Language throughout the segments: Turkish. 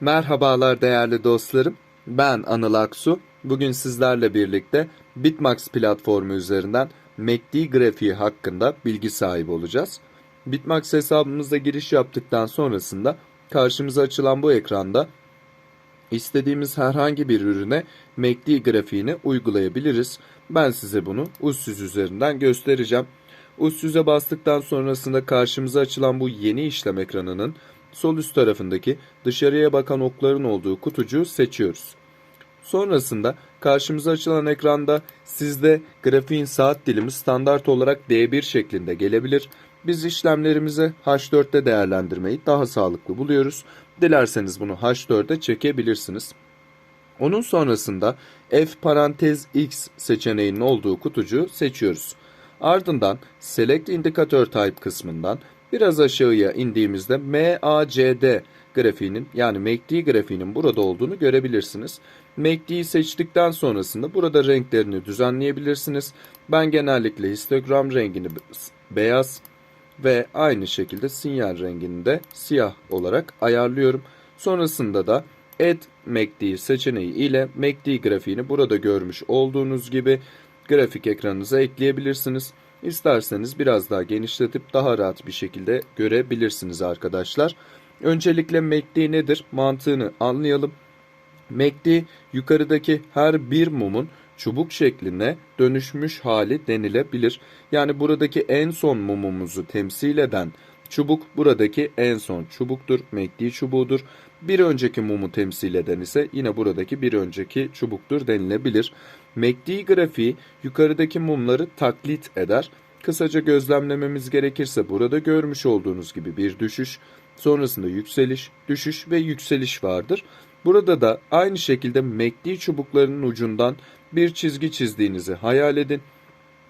Merhabalar değerli dostlarım. Ben Anıl Aksu. Bugün sizlerle birlikte Bitmax platformu üzerinden MACD grafiği hakkında bilgi sahibi olacağız. Bitmax hesabımıza giriş yaptıktan sonrasında karşımıza açılan bu ekranda istediğimiz herhangi bir ürüne MACD grafiğini uygulayabiliriz. Ben size bunu ussüz üzerinden göstereceğim. Ussüze bastıktan sonrasında karşımıza açılan bu yeni işlem ekranının sol üst tarafındaki dışarıya bakan okların olduğu kutucuğu seçiyoruz. Sonrasında karşımıza açılan ekranda sizde grafiğin saat dilimi standart olarak D1 şeklinde gelebilir. Biz işlemlerimizi H4'te değerlendirmeyi daha sağlıklı buluyoruz. Dilerseniz bunu H4'e çekebilirsiniz. Onun sonrasında F parantez X seçeneğinin olduğu kutucuğu seçiyoruz. Ardından Select Indicator Type kısmından biraz aşağıya indiğimizde MACD grafiğinin yani MACD grafiğinin burada olduğunu görebilirsiniz. MACD'yi seçtikten sonrasında burada renklerini düzenleyebilirsiniz. Ben genellikle histogram rengini beyaz ve aynı şekilde sinyal rengini de siyah olarak ayarlıyorum. Sonrasında da Add MACD seçeneği ile MACD grafiğini burada görmüş olduğunuz gibi grafik ekranınıza ekleyebilirsiniz. İsterseniz biraz daha genişletip daha rahat bir şekilde görebilirsiniz arkadaşlar. Öncelikle MACD nedir mantığını anlayalım. MACD yukarıdaki her bir mumun çubuk şekline dönüşmüş hali denilebilir. Yani buradaki en son mumumuzu temsil eden çubuk buradaki en son çubuktur. MACD çubuğudur. Bir önceki mumu temsil eden ise yine buradaki bir önceki çubuktur denilebilir. MACD grafiği yukarıdaki mumları taklit eder. Kısaca gözlemlememiz gerekirse burada görmüş olduğunuz gibi bir düşüş, sonrasında yükseliş, düşüş ve yükseliş vardır. Burada da aynı şekilde MACD çubuklarının ucundan bir çizgi çizdiğinizi hayal edin.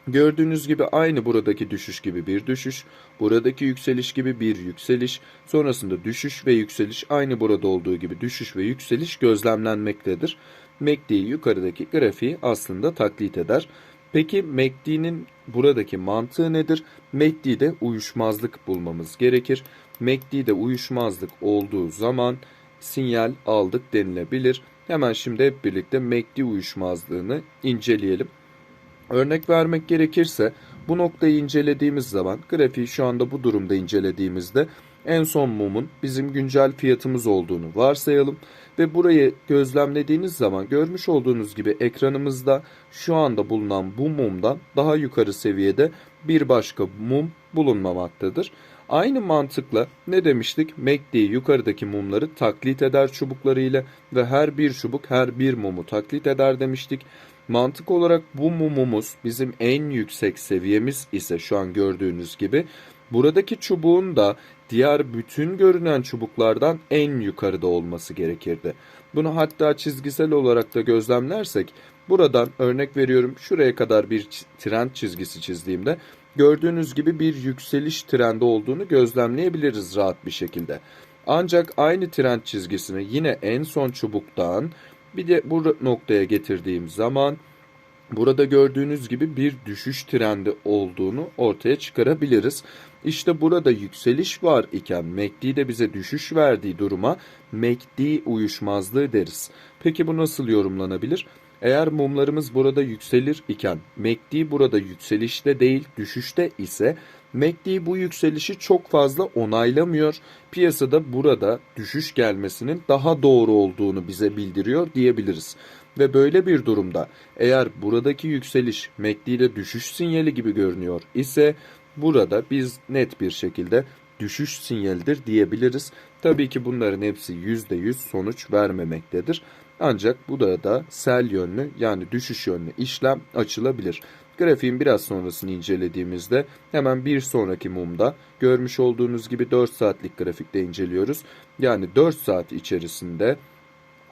Gördüğünüz gibi aynı buradaki düşüş gibi bir düşüş, buradaki yükseliş gibi bir yükseliş, sonrasında düşüş ve yükseliş aynı burada olduğu gibi düşüş ve yükseliş gözlemlenmektedir. MACD yukarıdaki grafiği aslında taklit eder. Peki MACD'nin buradaki mantığı nedir? MACD'de uyuşmazlık bulmamız gerekir. MACD'de uyuşmazlık olduğu zaman sinyal aldık denilebilir. Hemen şimdi hep birlikte MACD uyuşmazlığını inceleyelim. Örnek vermek gerekirse bu noktayı incelediğimiz zaman grafiği şu anda bu durumda incelediğimizde en son mumun bizim güncel fiyatımız olduğunu varsayalım ve burayı gözlemlediğiniz zaman görmüş olduğunuz gibi ekranımızda şu anda bulunan bu mumdan daha yukarı seviyede bir başka mum bulunmamaktadır. Aynı mantıkla ne demiştik? MACD yukarıdaki mumları taklit eder çubuklarıyla ve her bir çubuk her bir mumu taklit eder demiştik. Mantık olarak bu mumumuz bizim en yüksek seviyemiz ise şu an gördüğünüz gibi buradaki çubuğun da diğer bütün görünen çubuklardan en yukarıda olması gerekirdi. Bunu hatta çizgisel olarak da gözlemlersek buradan örnek veriyorum şuraya kadar bir trend çizgisi çizdiğimde gördüğünüz gibi bir yükseliş trendi olduğunu gözlemleyebiliriz rahat bir şekilde. Ancak aynı trend çizgisini yine en son çubuktan bir de bu noktaya getirdiğim zaman burada gördüğünüz gibi bir düşüş trendi olduğunu ortaya çıkarabiliriz. İşte burada yükseliş var iken MACD de bize düşüş verdiği duruma MACD uyuşmazlığı deriz. Peki bu nasıl yorumlanabilir? Eğer mumlarımız burada yükselir iken MACD burada yükselişte değil düşüşte ise MACD bu yükselişi çok fazla onaylamıyor. Piyasada burada düşüş gelmesinin daha doğru olduğunu bize bildiriyor diyebiliriz. Ve böyle bir durumda eğer buradaki yükseliş MACD'de düşüş sinyali gibi görünüyor ise burada biz net bir şekilde düşüş sinyalidir diyebiliriz. Tabii ki bunların hepsi %100 sonuç vermemektedir. Ancak bu da da sel yönlü yani düşüş yönlü işlem açılabilir. Grafiğin biraz sonrasını incelediğimizde hemen bir sonraki mumda görmüş olduğunuz gibi 4 saatlik grafikte inceliyoruz. Yani 4 saat içerisinde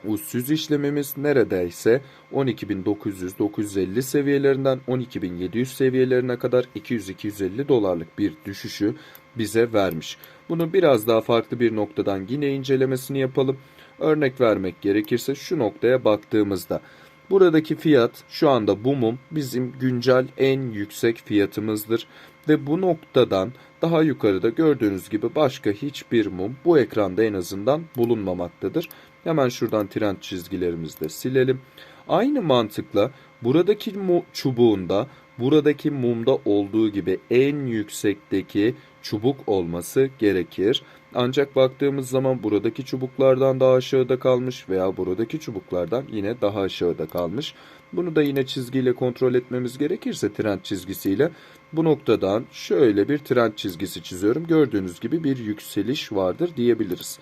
ussüz işlemimiz neredeyse 12.900-950 seviyelerinden 12.700 seviyelerine kadar 200-250 dolarlık bir düşüşü bize vermiş. Bunu biraz daha farklı bir noktadan yine incelemesini yapalım. Örnek vermek gerekirse şu noktaya baktığımızda buradaki fiyat şu anda bu mum bizim güncel en yüksek fiyatımızdır ve bu noktadan daha yukarıda gördüğünüz gibi başka hiçbir mum bu ekranda en azından bulunmamaktadır. Hemen şuradan trend çizgilerimizi de silelim. Aynı mantıkla buradaki çubuğunda buradaki mumda olduğu gibi en yüksekteki çubuk olması gerekir. Ancak baktığımız zaman buradaki çubuklardan daha aşağıda kalmış veya buradaki çubuklardan yine daha aşağıda kalmış. Bunu da yine çizgiyle kontrol etmemiz gerekirse trend çizgisiyle bu noktadan şöyle bir trend çizgisi çiziyorum. Gördüğünüz gibi bir yükseliş vardır diyebiliriz.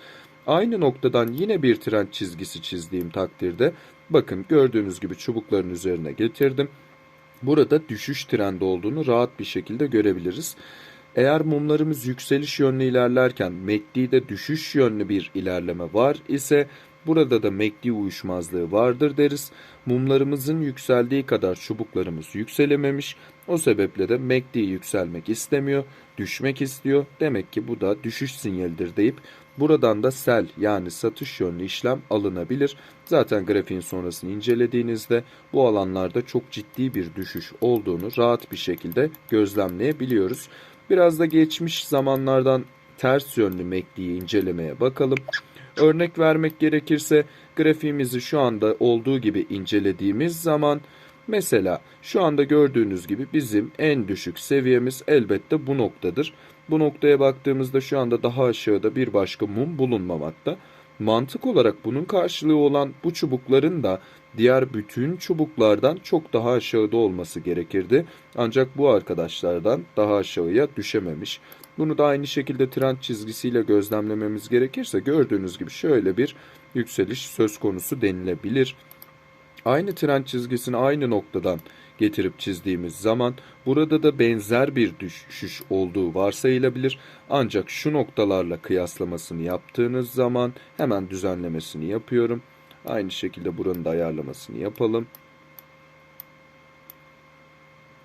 Aynı noktadan yine bir trend çizgisi çizdiğim takdirde bakın gördüğünüz gibi çubukların üzerine getirdim. Burada düşüş trendi olduğunu rahat bir şekilde görebiliriz. Eğer mumlarımız yükseliş yönlü ilerlerken MACD'de düşüş yönlü bir ilerleme var ise burada da MACD uyuşmazlığı vardır deriz. Mumlarımızın yükseldiği kadar çubuklarımız yükselememiş. O sebeple de MACD yükselmek istemiyor, düşmek istiyor. Demek ki bu da düşüş sinyalidir deyip buradan da sell yani satış yönlü işlem alınabilir. Zaten grafiğin sonrasını incelediğinizde bu alanlarda çok ciddi bir düşüş olduğunu rahat bir şekilde gözlemleyebiliyoruz. Biraz da geçmiş zamanlardan ters yönlü MACD'yi incelemeye bakalım. Örnek vermek gerekirse grafiğimizi şu anda olduğu gibi incelediğimiz zaman mesela şu anda gördüğünüz gibi bizim en düşük seviyemiz elbette bu noktadır. Bu noktaya baktığımızda şu anda daha aşağıda bir başka mum bulunmamakta. Mantık olarak bunun karşılığı olan bu çubukların da diğer bütün çubuklardan çok daha aşağıda olması gerekirdi. Ancak bu arkadaşlardan daha aşağıya düşememiş. Bunu da aynı şekilde trend çizgisiyle gözlemlememiz gerekirse gördüğünüz gibi şöyle bir yükseliş söz konusu denilebilir. Aynı trend çizgisini aynı noktadan getirip çizdiğimiz zaman burada da benzer bir düşüş olduğu varsayılabilir. Ancak şu noktalarla kıyaslamasını yaptığınız zaman hemen düzenlemesini yapıyorum. Aynı şekilde buranın da ayarlamasını yapalım.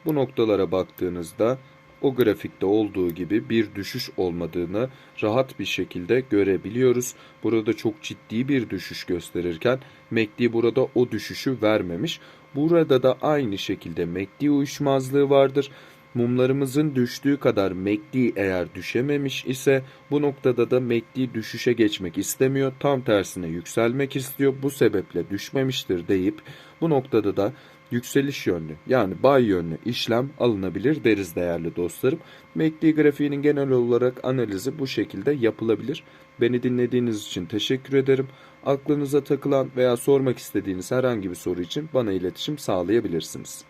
Bu noktalara baktığınızda o grafikte olduğu gibi bir düşüş olmadığını rahat bir şekilde görebiliyoruz. Burada çok ciddi bir düşüş gösterirken MACD burada o düşüşü vermemiş. Burada da aynı şekilde MACD uyuşmazlığı vardır. Mumlarımızın düştüğü kadar MACD eğer düşememiş ise bu noktada da MACD düşüşe geçmek istemiyor. Tam tersine yükselmek istiyor. Bu sebeple düşmemiştir deyip bu noktada da yükseliş yönlü yani buy yönlü işlem alınabilir deriz değerli dostlarım. MACD grafiğinin genel olarak analizi bu şekilde yapılabilir. Beni dinlediğiniz için teşekkür ederim. Aklınıza takılan veya sormak istediğiniz herhangi bir soru için bana iletişim sağlayabilirsiniz.